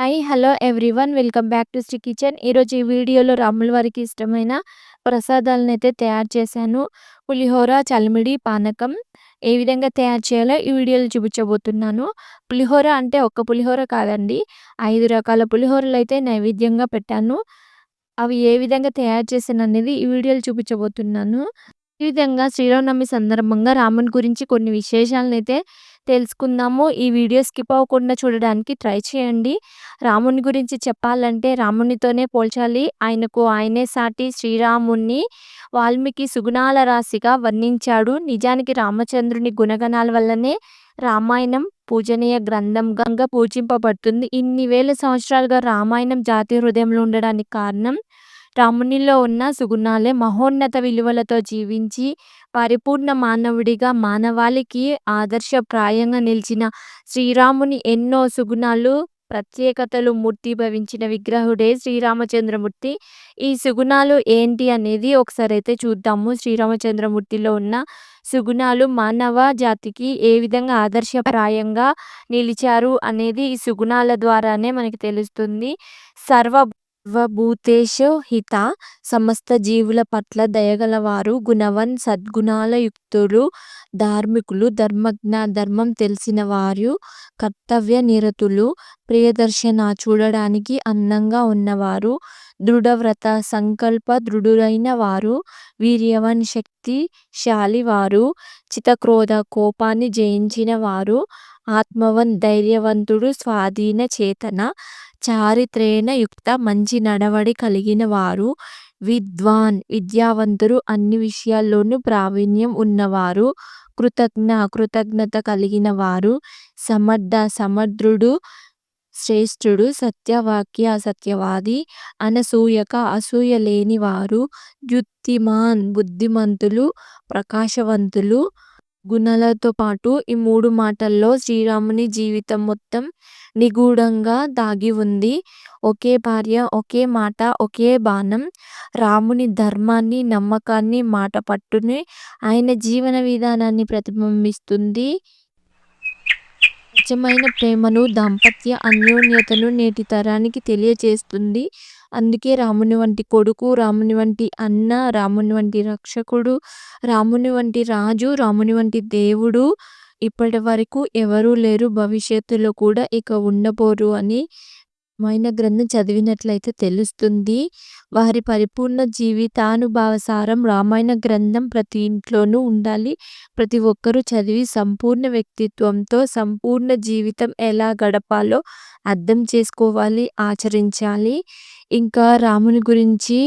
Hi hello everyone. Welcome back to Sri kitchen. ఈరోజు ఈ వీడియోలో రాముల వారికి ఇష్టమైన ప్రసాదాలను అయితే తయారు చేశాను. పులిహోర చలిమిడి పానకం ఏ విధంగా తయారు చేయాలో ఈ వీడియోలో చూపించబోతున్నాను. పులిహోర అంటే ఒక్క పులిహోర కాదండి. ఐదు రకాల పులిహోరలు అయితే నైవేద్యంగా పెట్టాను. అవి ఏ విధంగా తయారు చేశాను అనేది ఈ వీడియోలో చూపించబోతున్నాను. ఈ విధంగా శ్రీరామనవమి సందర్భంగా రాముని గురించి కొన్ని విశేషాలను అయితే తెలుసుకుందాము. ఈ వీడియో స్కిప్ అవ్వకుండా చూడడానికి ట్రై చేయండి. రాముని గురించి చెప్పాలంటే రామునితోనే పోల్చాలి. ఆయనకు ఆయనే సాటి శ్రీరాముణ్ణి వాల్మీకి సుగుణాల రాశిగా వర్ణించాడు. నిజానికి రామచంద్రుని గుణగణాల వల్లనే రామాయణం పూజనీయ గ్రంథంగా పూజింపబడుతుంది. ఇన్ని వేల సంవత్సరాలుగా రామాయణం జాతీయ హృదయంలో ఉండడానికి కారణం రామునిలో ఉన్న సుగుణాలే మహోన్నత విలువలతో జీవించి పరిపూర్ణ మానవుడిగా మానవాళికి ఆదర్శప్రాయంగా నిలిచిన శ్రీరాముని ఎన్నో సుగుణాలు ప్రత్యేకతలు మూర్తిభవించిన విగ్రహుడే శ్రీరామచంద్రమూర్తి. ఈ సుగుణాలు ఏంటి అనేది ఒకసారి అయితే చూద్దాము. శ్రీరామచంద్రమూర్తిలో ఉన్న సుగుణాలు మానవ జాతికి ఏ విధంగా ఆదర్శప్రాయంగా నిలిచారు అనేది ఈ సుగుణాల ద్వారానే మనకి తెలుస్తుంది. సర్వ సర్వభూతేషు హిత సమస్త జీవుల పట్ల దయగలవారు గుణవన్ సద్గుణాల యుక్తులు ధార్మికులు ధర్మజ్ఞ ధర్మం తెలిసిన వారు కర్తవ్య నిరతులు ప్రియదర్శన చూడడానికి అందంగా ఉన్నవారు దృఢవ్రత సంకల్ప దృఢులైన వారు వీర్యవన్ శక్తి వారు చితక్రోధ కోపాన్ని జయించిన వారు ఆత్మవన్ ధైర్యవంతుడు స్వాధీన చేతన చారిత్రేణ యుక్త మంచి నడవడి కలిగిన వారు విద్వాన్ విద్యావంతులు అన్ని విషయాల్లోనూ ప్రావీణ్యం ఉన్నవారు కృతజ్ఞ కృతజ్ఞత కలిగిన వారు సమర్థ సమర్థుడు శ్రేష్ఠుడు సత్యవాక్య సత్యవాది అనసూయక అసూయ లేని వారు యుక్తిమాన్ బుద్ధిమంతులు ప్రకాశవంతులు గుణాలతో పాటు ఈ మూడు మాటల్లో శ్రీరాముని జీవితం మొత్తం నిగూఢంగా దాగి ఉంది. ఒకే భార్య ఒకే మాట ఒకే బాణం. రాముని ధర్మాన్ని నమ్మకాన్ని మాట పట్టుని ఆయన జీవన విధానాన్ని ప్రతిబింబిస్తుంది. నిజమైన ప్రేమను దాంపత్య అన్యోన్యతను నేటి తరానికి తెలియజేస్తుంది అందుకే రాముని వంటి కొడుకు రాముని వంటి అన్న రాముని వంటి రక్షకుడు రాముని వంటి రాజు రాముని వంటి దేవుడు ఇప్పటి వరకు ఎవరూ లేరు. భవిష్యత్తులో కూడా ఇక ఉండబోరు అని మైన గ్రంథం చదివినట్లయితే తెలుస్తుంది. వారి పరిపూర్ణ జీవితానుభావసారం రామాయణ గ్రంథం ప్రతి ఇంట్లోనూ ఉండాలి. ప్రతి ఒక్కరూ చదివి సంపూర్ణ వ్యక్తిత్వంతో సంపూర్ణ జీవితం ఎలా గడపాలో అర్థం చేసుకోవాలి ఆచరించాలి. ఇంకా రాముని గురించి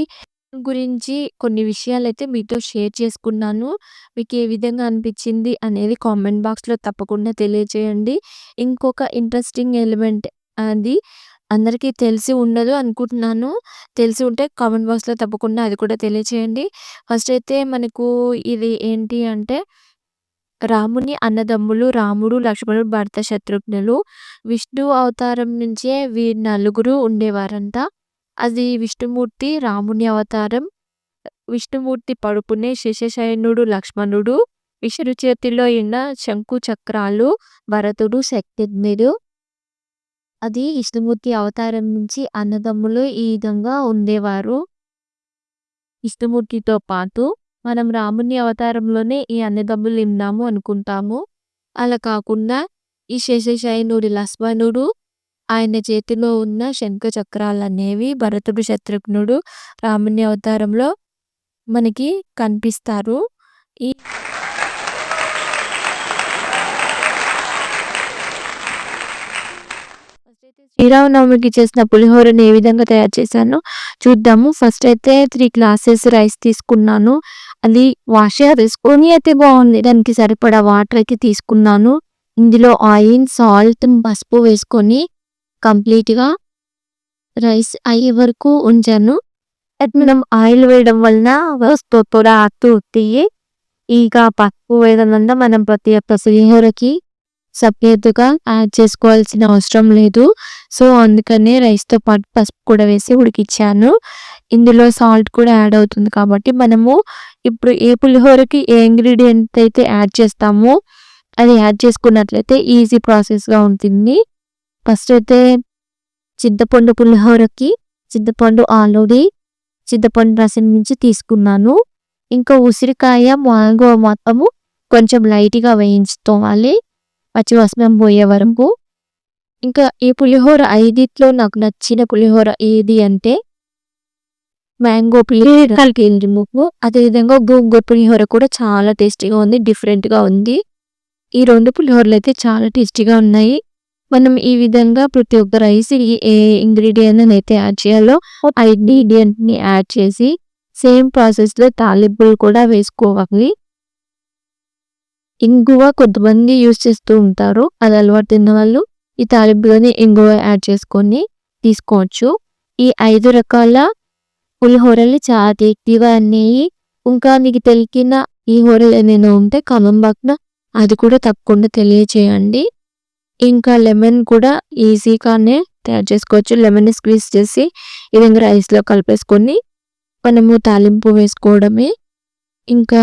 గురించి కొన్ని విషయాలు అయితే మీతో షేర్ చేసుకున్నాను. మీకు ఏ విధంగా అనిపించింది అనేది కామెంట్ బాక్స్లో తప్పకుండా తెలియజేయండి ఇంకొక ఇంట్రెస్టింగ్ ఎలిమెంట్ అది అందరికీ తెలిసి ఉండదు అనుకుంటున్నాను. తెలిసి ఉంటే కామెంట్ బాక్స్లో తప్పకుండా అది కూడా తెలియచేయండి. ఫస్ట్ అయితే మనకు ఇది ఏంటి అంటే రాముని అన్నదమ్ములు రాముడు లక్ష్మణుడు భర్త శత్రుఘ్నులు విష్ణు అవతారం నుంచే వీరు నలుగురు ఉండేవారంట. అది విష్ణుమూర్తి రాముని అవతారం విష్ణుమూర్తి పడుపునే శేషశయనుడు లక్ష్మణుడు విష్ణు చేతిలో ఉన్న శంకు చక్రాలు భరతుడు శక్తిజ్ఞుడు అది విష్ణుమూర్తి అవతారం నుంచి అన్నదమ్ములు ఈ విధంగా ఉండేవారు. విష్ణుమూర్తితో పాటు మనం రాముని అవతారంలోనే ఈ అన్నదమ్ములు ఉన్నాము అనుకుంటాము. అలా కాకుండా ఈ శేషశయనుడి లస్మణుడు ఆయన చేతిలో ఉన్న శంఖ చక్రాలు అనేవి భరతుడు శత్రుఘ్నుడు రాముని అవతారంలో మనకి కనిపిస్తారు. ఈ శ్రీరామనవమికి చేసిన పులిహోరని ఏ విధంగా తయారు చేశానో చూద్దాము. ఫస్ట్ అయితే త్రీ గ్లాసెస్ రైస్ తీసుకున్నాను. అది వాష్ చేసుకొని అయితే బాగుంది. దానికి సరిపడా వాటర్ అయితే తీసుకున్నాను. ఇందులో ఆయిల్ సాల్ట్ పసుపు వేసుకొని కంప్లీట్గా రైస్ అయ్యే వరకు ఉంచాను. మనం ఆయిల్ వేయడం వలన త్వర అత్తు తీయి. ఇక పసుపు వేయడం వల్ల మనం ప్రతి ఒక్క పులిహోరకి సపరేట్గా యాడ్ చేసుకోవాల్సిన అవసరం లేదు. సో అందుకనే రైస్తో పాటు పసుపు కూడా వేసి ఉడికిచ్చాను. ఇందులో సాల్ట్ కూడా యాడ్ అవుతుంది కాబట్టి మనము ఇప్పుడు ఏ పులిహోరకి ఏ ఇంగ్రీడియంట్ అయితే యాడ్ చేస్తామో అది యాడ్ చేసుకున్నట్లయితే ఈజీ ప్రాసెస్గా ఉంటుంది. ఫస్ట్ అయితే చింతపండు పులిహోరకి చింతపండు ఆల్రెడీ చింతపండు రసం నుంచి తీసుకున్నాను. ఇంకా ఉసిరికాయ మ్యాంగో మొత్తము కొంచెం లైట్గా వేయించుకోవాలి. పచ్చివాసన పోయే వరకు. ఇంకా ఈ పులిహోర ఐదిట్లో నాకు నచ్చిన పులిహోర ఏది అంటే మ్యాంగో పులిహోర కలిగింది ముక్కు అదేవిధంగా గోంగూర పులిహోర కూడా చాలా టేస్టీగా ఉంది డిఫరెంట్గా ఉంది. ఈ రెండు పులిహోరలు అయితే చాలా టేస్టీగా ఉన్నాయి. మనం ఈ విధంగా ప్రతి ఒక్క రైస్ ఏ ఇంగ్రీడియంట్ అయితే యాడ్ చేయాలో ఆ ఇంగ్రీడియంట్ని యాడ్ చేసి సేమ్ ప్రాసెస్లో తాలింపులు కూడా వేసుకోవాలి. ఇంగువ కొంతమంది యూజ్ చేస్తూ ఉంటారు. అది అలవాటు తిన్న వాళ్ళు ఈ తాలింపులోని ఇంగువ యాడ్ చేసుకొని తీసుకోవచ్చు. ఈ ఐదు రకాల పులిహోరలు చాలా టేస్టీగా అనేవి ఇంకా మీకు తెలిసిన ఈ హోరలు ఏమైనా ఉంటే కామెంట్ బాక్స్లో అది కూడా తప్పకుండా తెలియచేయండి. ఇంకా లెమన్ కూడా ఈజీగానే తయారు చేసుకోవచ్చు. లెమన్ స్క్వీజ్ చేసి ఈ విధంగా రైస్లో కలిపేసుకొని మనము తాలింపు వేసుకోవడమే. ఇంకా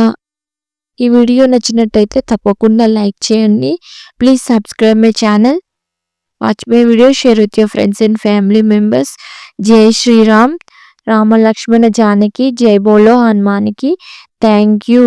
ఈ వీడియో నచ్చినట్టయితే తప్పకుండా లైక్ చేయండి. Please subscribe my channel watch my video share with your friends and family members Jai Shriram Ramalakshmana Janaki జై బోలో హనుమానికి థ్యాంక్ యూ